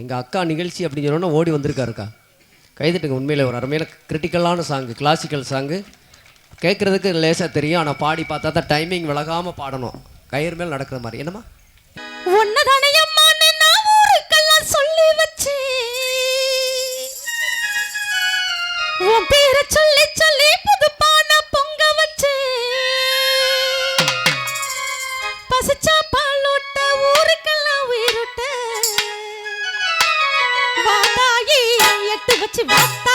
எங்கள் அக்கா நிகழ்ச்சி அப்படின்னு சொன்னோன்னா ஓடி வந்திருக்காருக்கா. கைதட்டுங்க உண்மையில் ஒரு அருமையான கிரிட்டிக்கலான சாங்கு கிளாசிக்கல் சாங்கு கேட்குறதுக்கு லேசாக தெரியும் ஆனால் பாடி பார்த்தா தான் டைமிங் விலகாமல் பாடணும். கயிறு மேல் நடக்கிற மாதிரி. என்னம்மா? உன்னதானையம்மான்னு cativeta. Tá